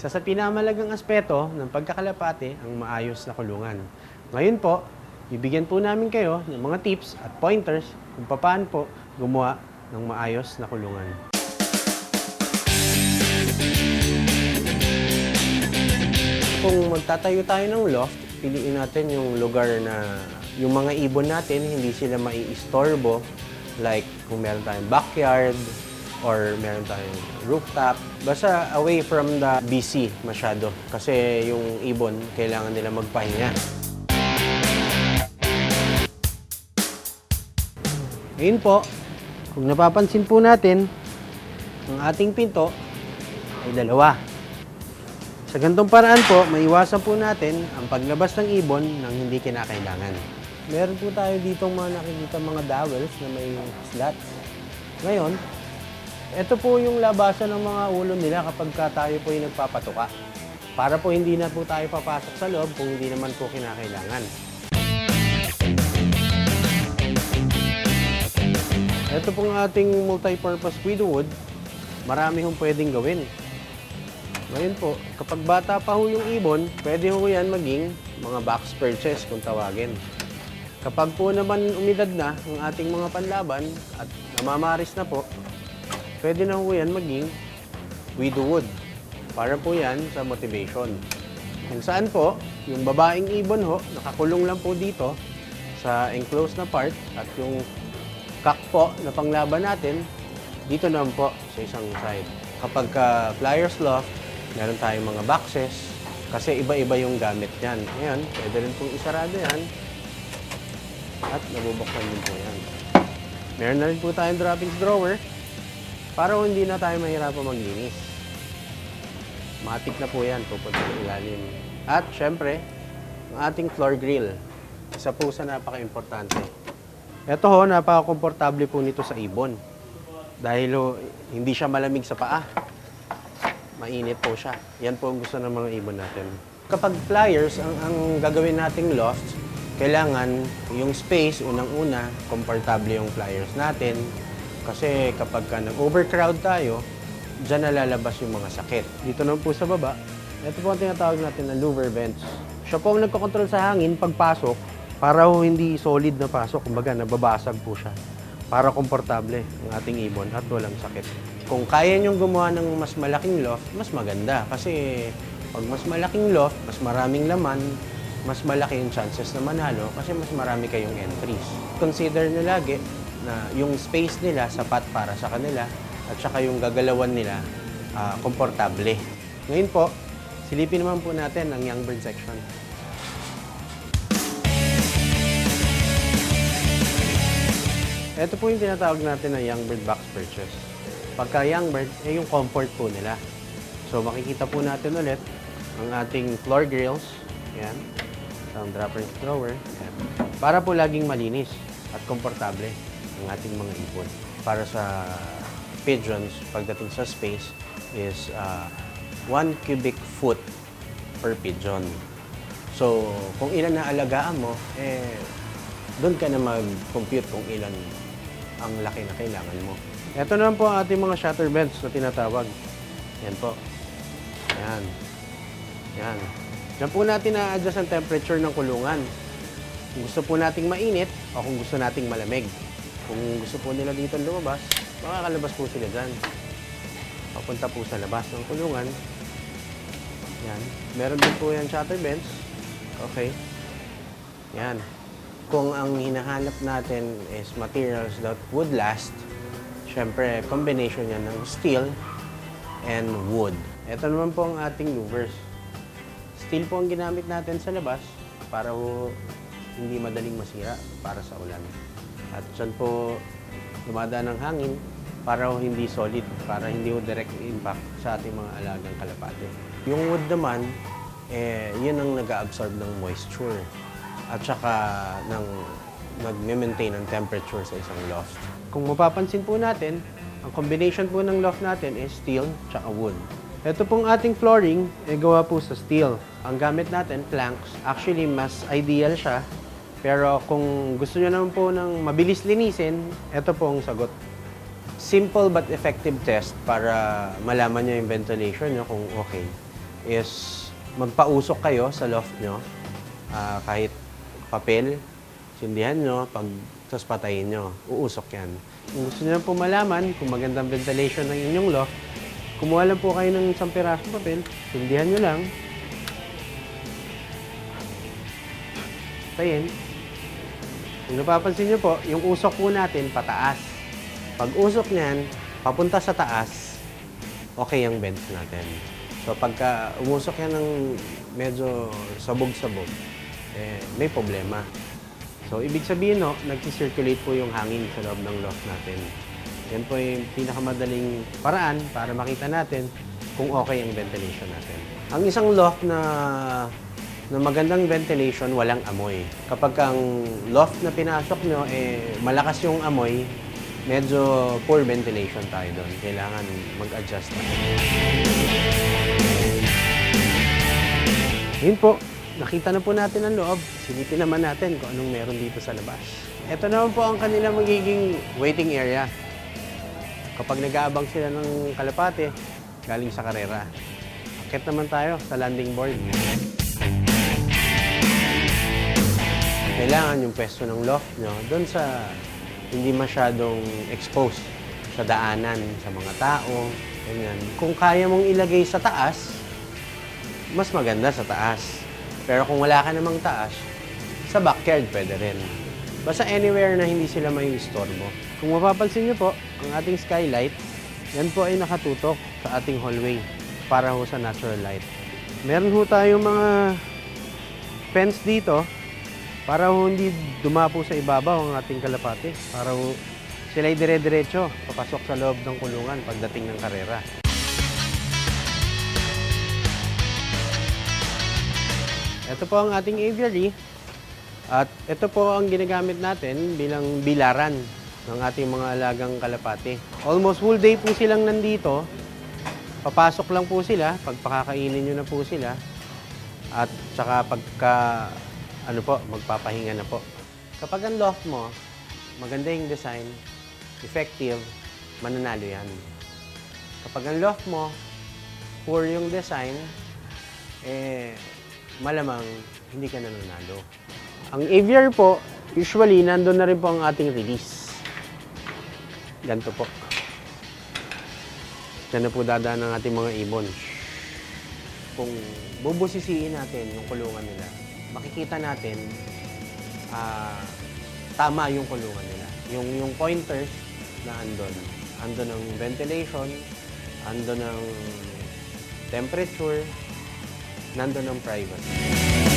Isa sa pinamalagang aspeto ng pagkakalapate ang maayos na kulungan. Ngayon po, bibigyan po namin kayo ng mga tips at pointers kung paano po gumawa ng maayos na kulungan. Kung magtatayo tayo ng loft, piliin natin yung lugar na yung mga ibon natin hindi sila mai-istorbo like kung meron tayong backyard or meron tayong rooftop. Basta away from the BC masyado kasi yung ibon kailangan nila magpahinga. Ngayon po, kung napapansin po natin, ang ating pinto ay dalawa. Sa ganitong paraan po, maiwasan po natin ang paglabas ng ibon nang hindi kinakailangan. Meron po tayo dito mga nakikita mga dowels na may slots. Ngayon, ito po yung labasan ng mga ulo nila kapag ka tayo po yung nagpapatuka. Para po hindi na po tayo papasok sa loob kung hindi naman po kinakailangan. Ito pong ating multi-purpose widowwood, marami hong pwedeng gawin. Ngayon po, kapag bata pa ho yung ibon, pwede ho yan maging mga box perches kung tawagin. Kapag po naman umidad na ang ating mga panlaban at namamaris na po, pwede na ho yan maging widowwood. Para po yan sa motivation. Kung saan po, yung babaeng ibon ho, nakakulong lang po dito sa enclosed na part at yung kak po na panglaban natin, dito naman po sa isang side. Kapag ka flyer's loft, meron tayong mga boxes kasi iba-iba yung gamit niyan. Ngayon, pwede rin pong isarado yan at nabubuksan din po yan. Meron na rin po tayong droppings drawer para hindi na tayo mahirapan maglinis. Matik na po yan, pupunta sa ilalim. At syempre, ang ating floor grill. Isa po sa napaka-importante. Ito ho, napaka-komportable po nito sa ibon. Dahil ho, hindi siya malamig sa paa. Mainit po siya. Yan po ang gusto ng mga ibon natin. Kapag flyers, ang, ang gagawin nating loft, kailangan yung space, unang-una, komportable yung flyers natin. Kasi kapag ka nag-overcrowd tayo, dyan nalalabas yung mga sakit. Dito naman po sa baba, ito po ang tinatawag natin na louver vents. Siya po ang nagkocontrol sa hangin pagpasok para hindi solid na pasok. Kumbaga, nababasag po siya para komportable ang ating ibon at walang sakit. Kung kaya niyong gumawa ng mas malaking loft, mas maganda. Kasi pag mas malaking loft, mas maraming laman, mas malaki yung chances na manalo kasi mas marami kayong entries. Consider nyo lagi na yung space nila sapat para sa kanila at saka yung gagalawan nila ah, komportable. Ngayon po, silipin naman po natin ang young bird section. Ito po yung tinatawag natin na young bird box purchase. Pagka young bird, eh yung comfort po nila. So makikita po natin ulit ang ating floor grills. Yan. Ang dropper thrower. Yan. Para po laging malinis at komportable ang ating mga ipon. Para sa pigeons, pagdating sa space, is 1 cubic foot per pigeon. So, kung ilan na alagaan mo, eh, doon ka na mag-compute kung ilan ang laki na kailangan mo. Ito naman po ang ating mga shutter beds na tinatawag. Yan po. Yan. Yan. Yan po natin na-adjust ang temperature ng kulungan. Kung gusto po nating mainit o kung gusto nating malamig. Kung gusto po nila dito lumabas, makakalabas po sila dyan. Papunta po sa labas ng kulungan. Yan. Meron din po yan shutter beds. Okay. Yan. Kung ang hinahanap natin is materials that would last, syempre, combination yan ng steel and wood. Ito naman po ang ating louvers. Steel po ang ginamit natin sa labas para hindi madaling masira para sa ulan. At dyan po dumadaan ng hangin para hindi solid, para hindi ho direct impact sa ating mga alagang kalapate. Yung wood naman, eh, yun ang nag-absorb ng moisture at saka ng nag-maintain ng temperature sa isang loft. Kung mapapansin po natin, ang combination po ng loft natin is steel tsaka wood. Ito pong ating flooring ay gawa po sa steel. Ang gamit natin, planks. Actually, mas ideal siya. Pero kung gusto nyo naman po ng mabilis linisin, ito po ang sagot. Simple but effective test para malaman nyo yung ventilation nyo kung okay. is magpausok kayo sa loft nyo. Ah, kahit papel, sindihan nyo, pag tapos patayin nyo. Uusok yan. Kung gusto nyo po malaman kung magandang ventilation ng inyong loft, kumuha lang po kayo ng isang pirasong papel, sindihan nyo lang, patayin. Kung napapansin nyo po, yung usok po natin pataas. Pag usok niyan, papunta sa taas, okay ang vents natin. So pagka umusok yan ng medyo sabog-sabog, eh, may problema. So ibig sabihin no, nag-circulate po yung hangin sa loob ng loft natin. Yan po yung pinakamadaling paraan para makita natin kung okay ang ventilation natin. Ang isang loft na na magandang ventilation, walang amoy. Kapag ang loft na pinasok nyo, eh, malakas yung amoy, medyo poor ventilation tayo doon. Kailangan mag-adjust na. Yun po, nakita na po natin ang loob. Silipin naman natin kung anong meron dito sa labas. Ito naman po ang kanilang magiging waiting area. Kapag nag-aabang sila ng kalapate, galing sa karera. Akit naman tayo sa landing board. Kailangan yung pwesto ng loft nyo doon sa hindi masyadong exposed sa daanan, sa mga tao, ganyan. Kung kaya mong ilagay sa taas, mas maganda sa taas. Pero kung wala ka namang taas, sa backyard pwede rin. Basta anywhere na hindi sila may istorbo. Kung mapapansin niyo po, ang ating skylight, yan po ay nakatutok sa ating hallway para ho sa natural light. Meron ho tayong mga fence dito para hindi dumapo sa ibabaw ang ating kalapate. Para ho sila'y dire-diretso papasok sa loob ng kulungan pagdating ng karera. Ito po ang ating aviary. At ito po ang ginagamit natin bilang bilaran ng ating mga alagang kalapate. Almost full day po silang nandito. Papasok lang po sila, pagpakakainin nyo na po sila. At saka pagka, ano po, magpapahinga na po. Kapag ang loft mo, maganda yung design, effective, mananalo yan. Kapag ang loft mo, poor yung design, eh, malamang hindi ka nananalo. Ang aviary po, usually, nandun na rin po ang ating release. Ganito po. Diyan na po dadaan ang ating mga ibon. Kung bubusisiin natin yung kulungan nila, makikita natin ah, tama yung kulungan nila. Yung, yung pointers na andon. Andon ang ventilation, andon ang temperature, nandun ang privacy.